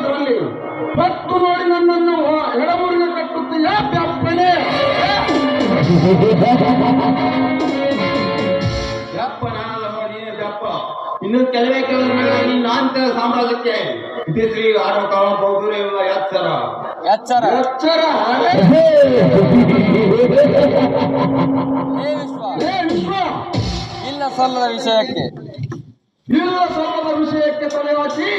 ಕಟ್ಟುವುದರಲ್ಲಿ ಪತ್ತು ನೋಡಿ ನನ್ನನ್ನು ಎಡಮೂರಿನ ಕಟ್ಟುತ್ತೀಯ ಬ್ಯಾಪ್ಪನೆ ನೀನೇ ಇನ್ನು ಕೆಲವೇ ಕೆಲವು ನಾನು ನಾಂತರ ಸಾಮ್ರಾಜ್ಯಕ್ಕೆ. ಇತಿಶ್ರೀ ಬೌದ್ಧರು ಎಚ್ಚರ ವಿಶ್ವ? ಇಲ್ಲ ಸಲ್ಲದ ವಿಷಯಕ್ಕೆ. ಇಲ್ಲ ಸಲ್ಲದ ವಿಷಯಕ್ಕೆ ತಲೆ ಹಾಕಿ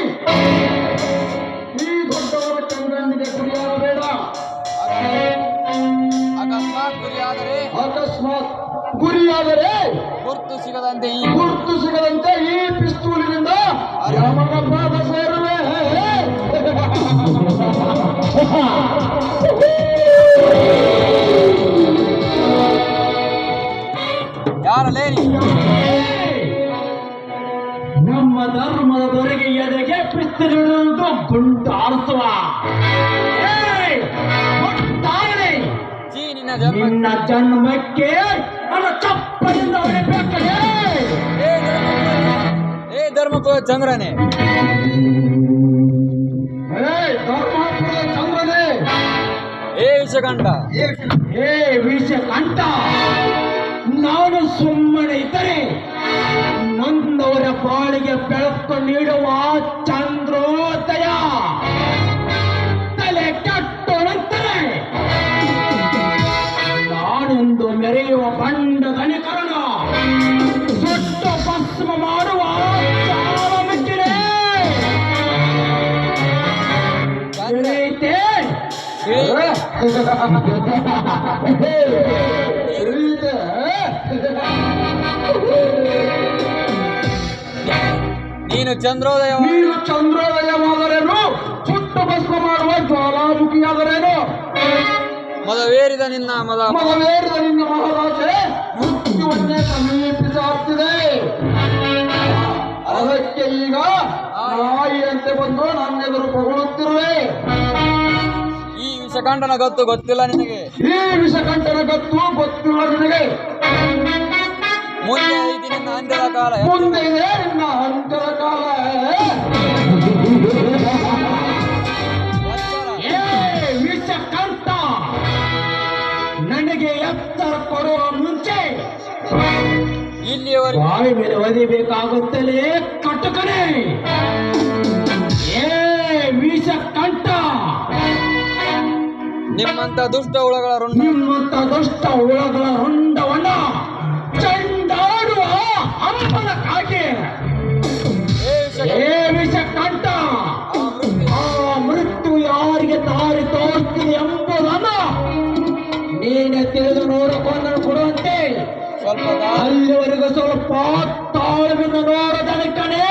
ಈ ದೊಡ್ಡವರ ಚಂದ್ರನಿಗೆ ಗುರಿಯಾಗಬೇಡ ಅಕಸ್ಮಾತ್ ಗುರಿಯಾದರೆ ಅಕಸ್ಮಾತ್ ಗುರಿಯಾದರೆ ಗುರ್ತು ಸಿಗದಂತೆ ಈ ಗುರ್ತು ಸಿಗದಂತೆ ಈ ಪಿಸ್ತೂಲಿನಿಂದ ಯಮನ ಪಾದ ಸೇರುವೆ ನಮ್ಮ ಧರ್ಮದ ದೊರೆಗೆ ಎದೆಗೆ ಪಿಸ್ತೂಲಿಡುವುದು ಗುಂಡು ಆರಿಸುವ. ನಿನ್ನ ಜನ್ಮ ನಿನ್ನ ಜನ್ಮಕ್ಕೆ ನನ್ನ ಚಪ್ಪಲಿಂದ ಹೊಡಿಬೇಕೇ ಏ ಧರ್ಮಪುರ- ಚಂದ್ರನೇ. ಧರ್ಮಾಪುರದ ಚಂದ್ರನೇ. ಏ ವಿಷಕಂಠ. ಏ ವಿಷ ಕಂಠ ನಾನು ಸುಮ್ಮನೆ ಇದ್ದರೆ ನೊಂದವರ ಬಾಳಿಗೆ ಬೆಳಕು ನೀಡುವ ಚಂದ್ರೋದಯ. ತಲೆ ಕಟ್ಟುವಂತೆ ನಾನೊಂದು ಮೆರೆಯುವ ಬಂಡ ಗಣಿಕರಣ ಸುಟ್ಟು ಭಸ್ಮ ಮಾಡುವ ಚಾಲ ನೀನು ಚಂದ್ರೋದಯ ನೀನು ಚಂದ್ರೋದಯವಾದರೇನು? ಸುಟ್ಟು ಭಸ್ಮ ಮಾಡುವ ಜ್ವಾಲಾಮುಖಿಯಾದರೇನು? ಮದವೇರಿದ ನಿನ್ನ ಮದ ಮದವೇರಿದ ನಿನ್ನ ಮಹಾರಾಜೆ ಮೃತ್ಯುವನ್ನೇ ಸಮೀಪಿಸಾಗ್ತಿದೆ ಅದಕ್ಕೆ ಈಗ ನಾಯಿಯಂತೆ ಬಂದು ನನ್ನೆದುರು ಪೊಗಳುತ್ತಿರುವೆ. ಈ ವಿಷಕಂಠನ ಗೊತ್ತು ಗೊತ್ತಿಲ್ಲ ನಿನಗೆ. ಈ ವಿಷಕಂಠನ ಗತ್ತು ಗೊತ್ತಿಲ್ಲ ನಿನಗೆ. ಮುಂದೆ ಐತಿ ನಿನ್ನ ಅಂತ್ಯದ ಕಾಲ ಮುಂದೆ ಇದೆ ನಿನ್ನ ಅಂತ್ಯದ ಕಾಲ ಎಚ್ಚರ. ನನಗೆ ಎತ್ತರ ಕೊಡುವ ಮುಂಚೆ ಇಲ್ಲಿಯವರೆಗೆ ಬಾಯಿ ಮೇಲೆ ಒದಿಬೇಕಾಗುತ್ತಲೇ ಕಟುಕನೆ. ಏ ವಿಷಕಂಠ ನಿಮ್ಮಂತ ದುಷ್ಟ ಹುಳಗಳ ನಿಮ್ಮಂತ ದುಷ್ಟ ಹುಳಗಳ ರುಂಡವನ್ನ ಅಮ್ಮನ ಕಾಕೆ ಏ ವಿಷ ವಿಷಕಂಠ ಆ ಮೃತ್ಯು ಯಾರಿಗೆ ದಾರಿ ತೋರಿಸ್ತೀನಿ ಎಂಬುದನ್ನ ನೀನೆ ತಿಳಿದು ನೋಡಿಕೊಂಡು ಕೊಡುವಂತೆ. ಸ್ವಲ್ಪ ಅಲ್ಲಿವರೆಗೂ ಸ್ವಲ್ಪ ತಾಳ್ಮೆಯಿಂದ ನೋಡದನಕನೇ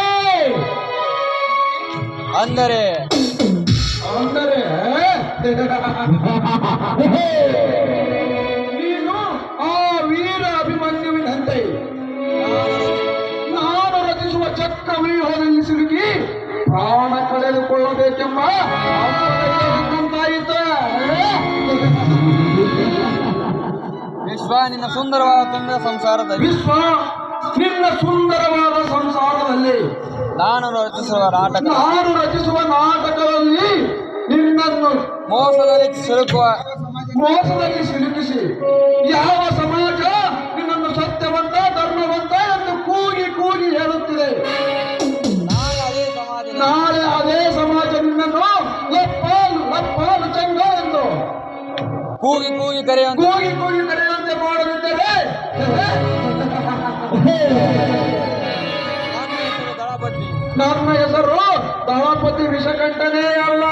ಅಂದರೆ? ಅಂದರೆ? ಪ್ರಾಣ ಕಳೆದುಕೊಳ್ಳಬೇಕೆಂಬ ವಿಶ್ವ ನಿನ್ನ ಸುಂದರವಾದ ತುಂಬ ಸಂಸಾರದಲ್ಲಿ. ವಿಶ್ವ ನಿನ್ನ ಸುಂದರವಾದ ಸಂಸಾರದಲ್ಲಿ. ನಾನು ರಚಿಸುವ ನಾಟಕ. ನಾನು ರಚಿಸುವ ನಾಟಕದಲ್ಲಿ ನಿನ್ನನ್ನು ಮೋಸದಲ್ಲಿ ಸಿಲುಕುವ. ಮೋಸದಲ್ಲಿ ಸಿಲುಕಿಸಿ. ಯಾವ ಕೂಗಿ ಕೂಗಿ ಕರೆಯುವಂತೆ ಕೂಗಿ ಕೂಗಿ ಕರೆಯುವಂತೆ ದಳಪತಿ. ನನ್ನ ಹೆಸರು ದಳಪತಿ ವಿಷಕಂಠನೇ ಅಲ್ಲ.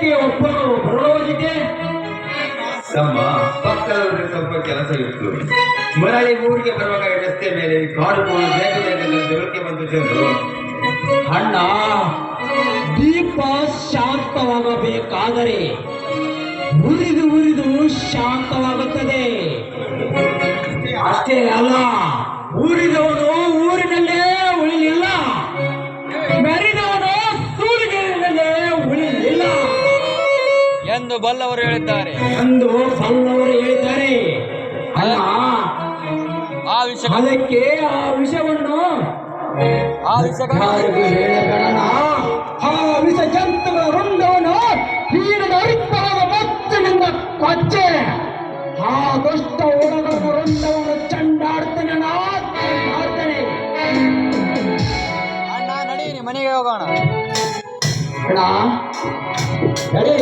ನೀನೇಕೆ ಒಬ್ಬರು ಬರೋದಿಗೆ ತಮ್ಮ ಪಕ್ಕದವರಿಗೆ ಸ್ವಲ್ಪ ಕೆಲಸ ಇತ್ತು. ಮರಳಿ ಊರಿಗೆ ಬರುವಾಗ ರಸ್ತೆ ಮೇಲೆ ಕಾಡು ಬೇಗ ಬೇಗ ಜೋಳಕ್ಕೆ ಮನುಷ್ಯರು ಅಣ್ಣ ದೀಪ ಶಾಂತವಾಗಬೇಕಾದರೆ ಉರಿದು ಉರಿದು ಶಾಂತವಾಗುತ್ತದೆ. ಅಷ್ಟೇ ಅಲ್ಲ ಊರಿದವನು ಬಲ್ಲವರು ಹೇಳಿದ್ದಾರೆ. ಎಂದು ಬಲ್ಲವರು ಹೇಳಿದ್ದಾರೆ. ಅಣ್ಣ ಆ ವಿಷಯ ಅದಕ್ಕೆ ಆ ವಿಷವನ್ನು ಆ ವಿಷ ಆ ವಿಷ ಜಂತುಗಳ ರುಂಡವನ್ನು ಹೀರದ ಅರಿತವಾದ ಮತ್ತಿನಿಂದ ಕೊಚ್ಚೆ. ಆ ದುಷ್ಟ ಒಳಗರ ರುಂಡವನ್ನು ಚಂಡಾಡ್ತೇನೆ ನಾ ಚಂಡಾಡ್ತೇನೆ ಅಣ್ಣ ನಡೀರಿ ಮನೆಗೆ ಹೋಗೋಣ. ಅಣ್ಣ ನಡಿ